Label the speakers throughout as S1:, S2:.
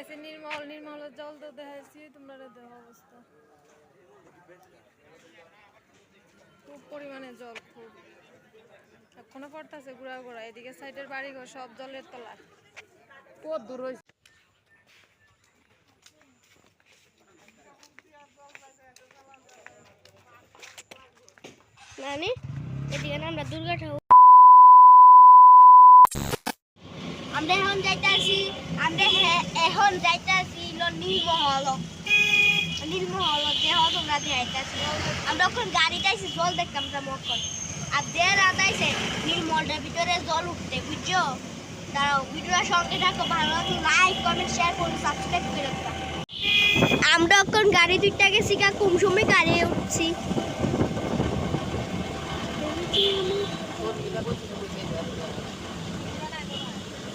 S1: আছে নির্মল নির্মলের জল তো দেখাইছি তোমরা দেহ অবস্থা। খুব পরিমাণে জল খুব। এখনও পড়তেছে ঘুরা ঘোরা এদিকে সাইডের বাড়ি ঘর সব জলের তলায়
S2: কত দূর হয়েছে?
S3: নানি এদিকে না আমরা দুর্গা ঠাকুর আমরা এখন যাইতাছি, আমরা এখন যাইতাছি নীলমহল নীলমহল দেহ তোমরা দেখাইতাছি আমরা ওখানে গাড়িতে আইছি জল দেখতাম আমরা মক্কন আর দেড় আদাইছে নীলমহলের ভিতরে জল উঠতে বুঝছ? দাঁড়াও, ভিডিওটা সঙ্গে থাকো, ভালো লাইক কমেন্ট শেয়ার করুন সাবস্ক্রাইব করে আমরা এখন গাড়ি দুইটা গেছি কা কুমসুমে গাড়ি উঠছি
S2: বুঝলি
S3: এই বিষয়ে
S2: উপাস রয়েছে তো উপাসে রয়েছে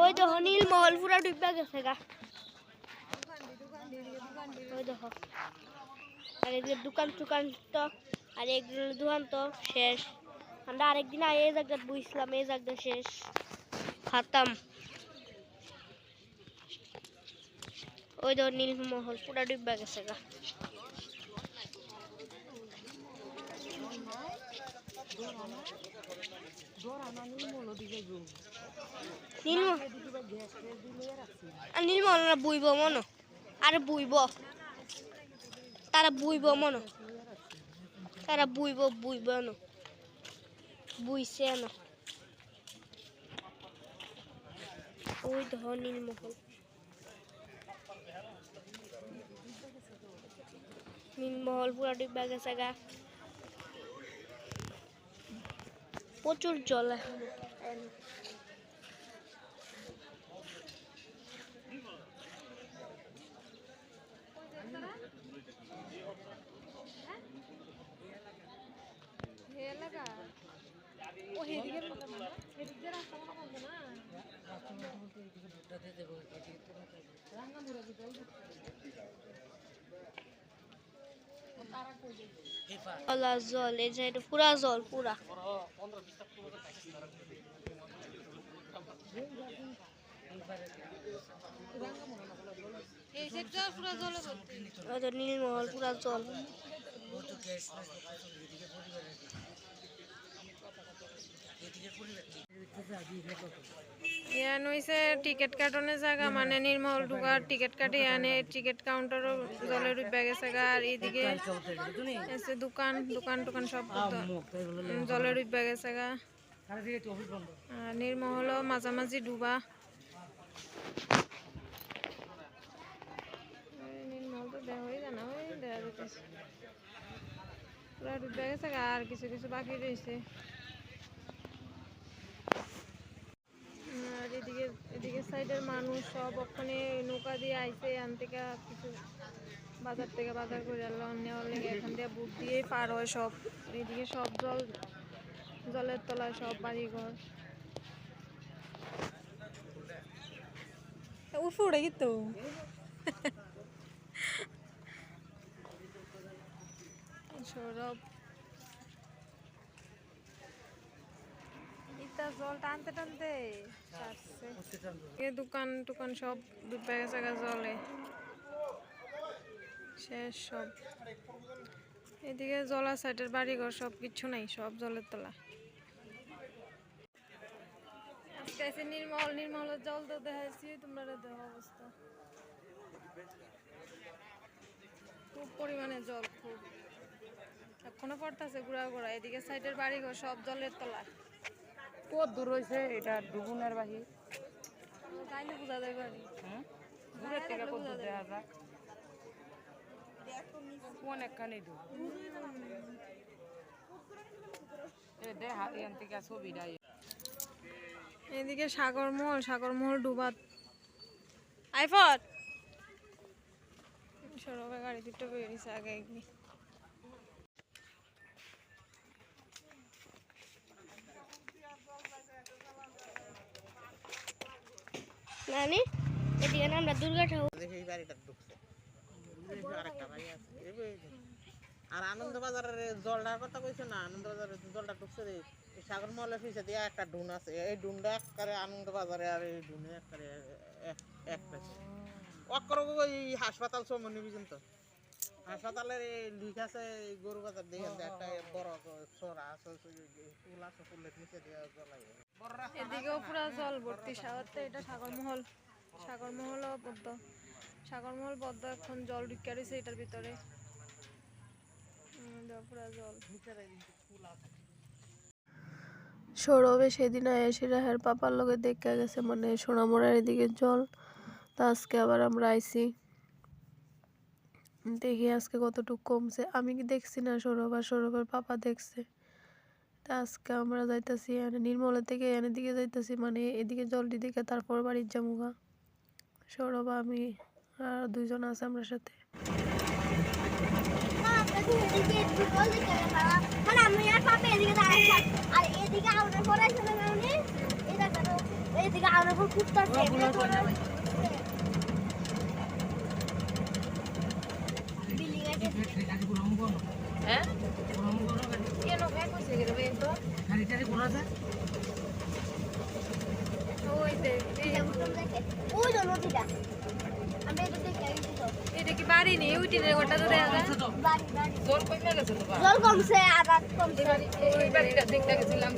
S3: ওই দেখো নীলমহল পুরা ডুবে গেছে গা। ওই দেখো। আর এদিকে দোকান টুকান তো আর এগুলো দোকান তো শেষ। আমরা আরেকদিন এই জায়গা বুঝলাম এই জায়গা শেষ। খাতাম। ওই দেখো নীলমহল পুরা ডুবে গেছে গা। নীলমহল আর না বুইব মনো। আরে বুইব। তারা বুইব মনো। তারা বুইব বুইব ন বুইছে ন ওই ধ নীলমহল নীলমহল পুরা ডুবা গেছে গা। প্রচুর জল। এখন
S1: হে লাগা না?
S3: জল এই পুরা জল পুরা।
S1: জল পুরো
S3: নীলমহল পুরা জল।
S1: ইয়ান হইছে টিকিট কাটনের জায়গা মানে নির্মল ঢুকার টিকিট কাটে ইয়ানে টিকিট কাউন্টারও জলের উঠবে গেছে গা আর এইদিকে দোকান দোকান টোকান সব জলের উঠবে গেছে। গা। নির্মহলও মাঝামাঝি ডুবা। তো হয়ে জানা ওই পুরা গেছে আর কিছু কিছু বাকি রয়েছে আর এদিকে সাইডের মানুষ সব ওখানে নৌকা দিয়ে আইছে, এখান থেকে কিছু বাজার থেকে বাজার করে নেওয়ার লেগে এখান থেকে বুক দিয়েই পার হয় সব। এদিকে সব জল, জলের তলায় সব বাড়ি ঘর উঠে উঠে কিন্তু সৌরভ জল টানতে টানতে দোকান টুকান সব ডুবে গেছে জলে। শেষ সব। এদিকে জলা সাইডের বাড়িঘর সব কিছু নাই, সব জলের তলা। আজকে নির্মল, নির্মলের জল তো দেখাইছি, তোমরা দেহ অবস্থা। খুব পরিমাণে জল, খুব। এখনও পড়তেছে ঘুরা ঘোরা এদিকে সাইডের বাড়িঘর সব জলের তলায়
S2: কত দূর হয়েছে এটা ডুবুনের বাহি।
S1: তাইলে বোঝা যায় বাড়ি
S2: দূরের থেকে কত দূর দেখা যাক অনেকখানি দূর? দেখা এখান থেকে ছবিটা
S1: এদিকে সাগরমহল সাগরমহল ডুবা আইফট সৌরভে গাড়ি দুটো বেরিয়েছে আগে এগনি
S3: নানি এদিকে আমরা দুর্গা ঠাকুর
S4: দেখি এই বাড়িটা ঢুকছে। আর আনন্দ বাজারের জলটার কথা কইছো না আনন্দ বাজারের জলটা ঢুকছে রে সাগর মহলের পিছে দিয়ে একটা ডুন আছে। এই ডুনটা একবারে আনন্দ বাজারে আর এই ডুনে একবারে এক- পেছে। অক্কর ওই হাসপাতাল সমন্বয় পর্যন্ত হাসপাতালের লিখ আছে গরু বাজার দিয়ে একটা বড় চোরা আছে ফুল আছে, ফুলের নিচে দিয়ে রাস্তা
S1: জল ভর্তি এটা সাগরমহল। সাগরমহল এখন জল রয়েছে এটার ভিতরে। সৌরভে সেদিন এসে রাহের পাপার লগে দেখা গেছে মানে সোনামোড়ার এদিকে জল। তা আজকে আবার আমরা আইসি দেখি আজকে কতটুকু কমছে। আমি কি দেখছি না সৌরভ, আর সৌরভের পাপা দেখছে। তা আজকে আমরা যাইতাছি এনে নির্মলের থেকে এনে দিকে যাইতাছি মানে এদিকে জলটি দিকে তারপর বাড়ির জামুগা সৌরভ আমি আর দুইজন আছে আমরা সাথে।
S3: মানে আমি আর পাপে এদিকে দাঁড়াইছিলাম আর এদিকে আউনের পর আছে না মানে এটা কেন এদিকে আউনের পর কুত্তা বিল্ডিং আছে
S2: হ্যাঁ কেন ভ্যান হয়েছে গেলে বেন তো
S1: ওই যে
S3: এটা উত্তম দেখে ওই যে নদীটা আমরা এটা দেখে আইছি তো
S1: এটা কি বাড়ি নেই ওই টিনের ঘরটা তো দেখা যায়।
S3: বাড়ি বাড়ি
S2: জল কমে গেছে তো
S3: জল কমছে আবার কমছে।
S2: ওই বাড়িটা দেখতে গেছিলাম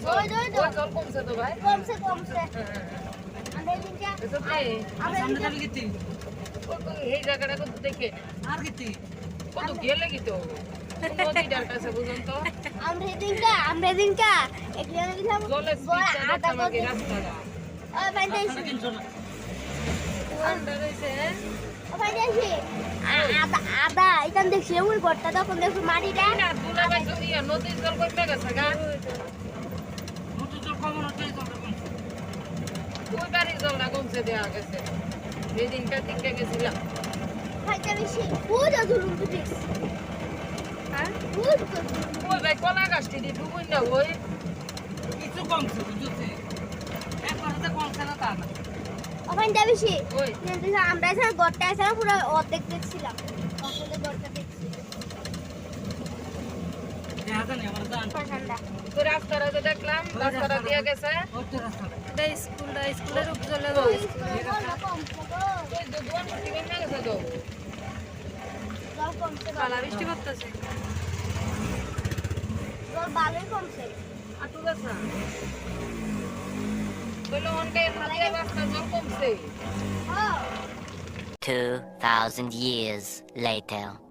S2: জল কমছে তো ভাই।
S3: কমছে কমছে।
S2: এই জায়গাটা কত দেখে কত গেলে কি তো? নদীটার কাছে বুঝুন তো।
S3: আমরা গেলাম ওই বাইতে এসে
S1: ঠান্ডা রয়েছে হ্যাঁ
S3: ওই বাইতে এসে আদা এখান দেখছি ওই ঘরটা তখন দেখছি মাটিটা।
S2: না নদীর জল কমে গেছে গা। ওই বাড়ির জলটা কমছে দেওয়া গেছে। দিনটা গেছিলাম
S3: বেশি ওই
S2: কলা গাছটি দিয়ে ডুবুই না
S5: কিছু কমছে একবারে কমছে না তা না।
S3: ওখানটা বেশি।
S2: ওই।
S3: আমরা এসে পুরো অর্ধেক দেখছিলাম আসলে ঘরটা দেখছি
S5: দেখা জানি আমার জান
S3: ঠান্ডা
S2: তো রাস্তাটা যে দেখলাম রাস্তাটা দিয়ে গেছে
S5: ওই তো রাস্তাটা
S1: এটা স্কুলটা স্কুলের উপজলে জল
S3: জল কমছে গো
S2: ওই তো দোয়ান ফুটি কমে গেছে তো
S3: জল কমছে
S1: পালা বৃষ্টি পড়তেছে
S3: জল ভালোই কমছে
S2: আটু গেছে বলল অনকাই নদীর রাস্তা জল কমছে
S3: হ্যাঁ
S6: 2,000 years later.